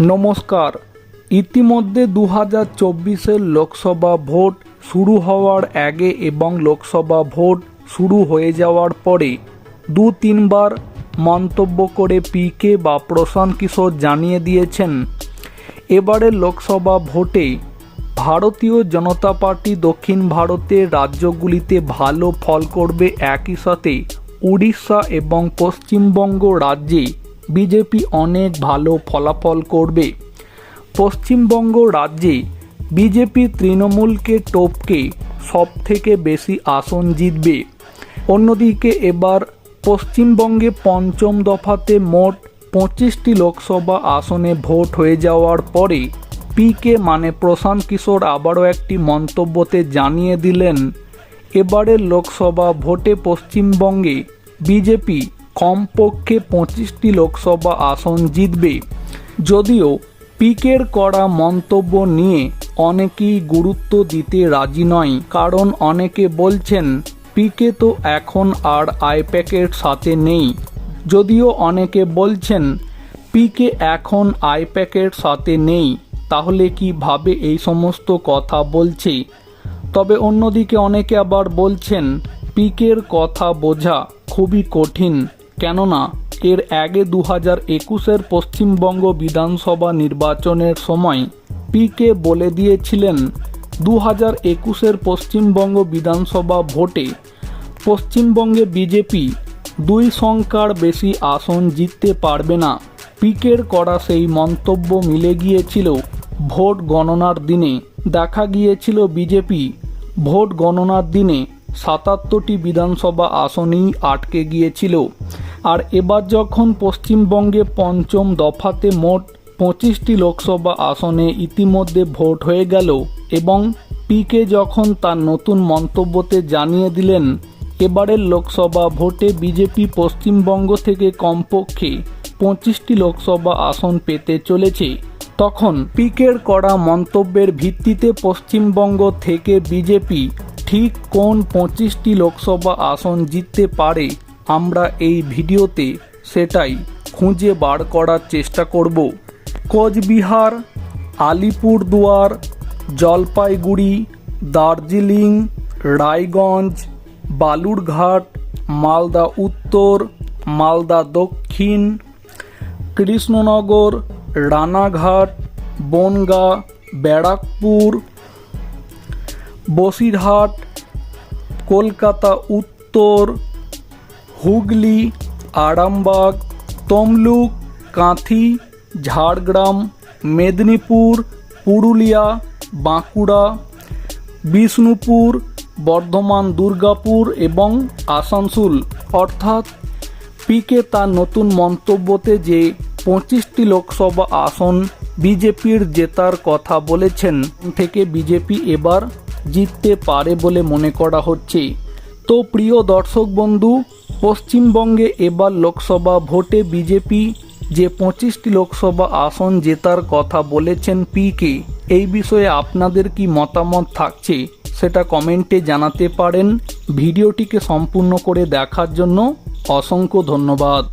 নমস্কার। ইতিমধ্যে দু হাজার চব্বিশের লোকসভা ভোট শুরু হওয়ার আগে এবং লোকসভা ভোট শুরু হয়ে যাওয়ার পরে দু তিনবার মন্তব্য করে পি কে বা প্রশান্ত কিশোর জানিয়ে দিয়েছেন এবারের লোকসভা ভোটে ভারতীয় জনতা পার্টি দক্ষিণ ভারতের রাজ্যগুলিতে ভালো ফল করবে একই সাথে উড়িষ্যা এবং পশ্চিমবঙ্গ রাজ্যে বিজেপি অনেক ভালো ফলাফল করবে। পশ্চিমবঙ্গ রাজ্যে বিজেপি তৃণমূলকে টপকে সব থেকে বেশি আসন জিতবে। অন্যদিকে এবার পশ্চিমবঙ্গে পঞ্চম দফাতে মোট পঁচিশটি লোকসভা আসনে ভোট হয়ে যাওয়ার পরে পিকে মানে প্রশান্ত কিশোর আবারও একটি মন্তব্যতে জানিয়ে দিলেন, এবারের লোকসভা ভোটে পশ্চিমবঙ্গে বিজেপি কমপক্ষে পঁচিশটি লোকসভা আসন জিতবে। যদিও পিকের করা মন্তব্য নিয়ে অনেকেই গুরুত্ব দিতে রাজি নয়, কারণ অনেকে বলছেন, পিকে তো এখন আর আইপ্যাকের সাথে নেই। যদিও অনেকে বলছেন, পিকে এখন আইপ্যাকের সাথে নেই। তাহলে কীভাবে এই সমস্ত কথা বলছে? তবে অন্যদিকে অনেকে আবার বলছেন, পিকের কথা বোঝা খুবই কঠিন। কেননা এর আগে দু হাজার একুশের পশ্চিমবঙ্গ বিধানসভা নির্বাচনের সময় পিকে বলে দিয়েছিলেন দু হাজার একুশের পশ্চিমবঙ্গ বিধানসভা ভোটে পশ্চিমবঙ্গে বিজেপি দুই সংখ্যার বেশি আসন জিততে পারবে না। পিকের করা সেই মন্তব্য মিলে গিয়েছিল ভোট গণনার দিনে। দেখা গিয়েছিল বিজেপি ভোট গণনার দিনে সাতাত্তরটি বিধানসভা আসনেই আটকে গিয়েছিল। আর এবার যখন পশ্চিমবঙ্গে পঞ্চম দফাতে মোট পঁচিশটি লোকসভা আসনে ইতিমধ্যে ভোট হয়ে গেল এবং পিকে যখন তার নতুন মন্তব্যতে জানিয়ে দিলেন, এবারের লোকসভা ভোটে বিজেপি পশ্চিমবঙ্গ থেকে কমপক্ষে পঁচিশটি লোকসভা আসন পেতে চলেছে। তখন পিকের করা মন্তব্যের ভিত্তিতে পশ্চিমবঙ্গ থেকে বিজেপি ঠিক কোন পঁচিশটি লোকসভা আসন জিততে পারে আমরা এই ভিডিওতে সেটাই খুঁজে বার করার চেষ্টা করব। কোচবিহার, আলিপুরদুয়ার, জলপাইগুড়ি, দার্জিলিং, রায়গঞ্জ, বালুরঘাট, মালদা উত্তর, মালদা দক্ষিণ, কৃষ্ণনগর, রানাঘাট, বনগা, ব্যারাকপুর, বসিরহাট, কলকাতা উত্তর হুগলি, আরামবাগ, তমলুক, কাঁথি, ঝাড়গ্রাম, মেদিনীপুর, পুরুলিয়া, বাঁকুড়া, বিষ্ণুপুর, বর্ধমান, দুর্গাপুর এবং আসানসোল। অর্থাৎ পিকে তার নতুন মন্তব্যতে যে পঁচিশটি লোকসভা আসন বিজেপির জেতার কথা বলেছেন থেকে বিজেপি এবার জিততে পারে বলে মনে করা হচ্ছে। তো প্রিয় দর্শক বন্ধু পশ্চিমবঙ্গে এবার লোকসভা ভোটে বিজেপি যে পঁচিশটি লোকসভা আসন জেতার কথা বলেছেন পি কে, এই বিষয়ে আপনাদের কি মতামত থাকছে সেটা কমেন্টে জানাতে পারেন। ভিডিওটিকে সম্পূর্ণ করে দেখার জন্য অসংখ্য ধন্যবাদ।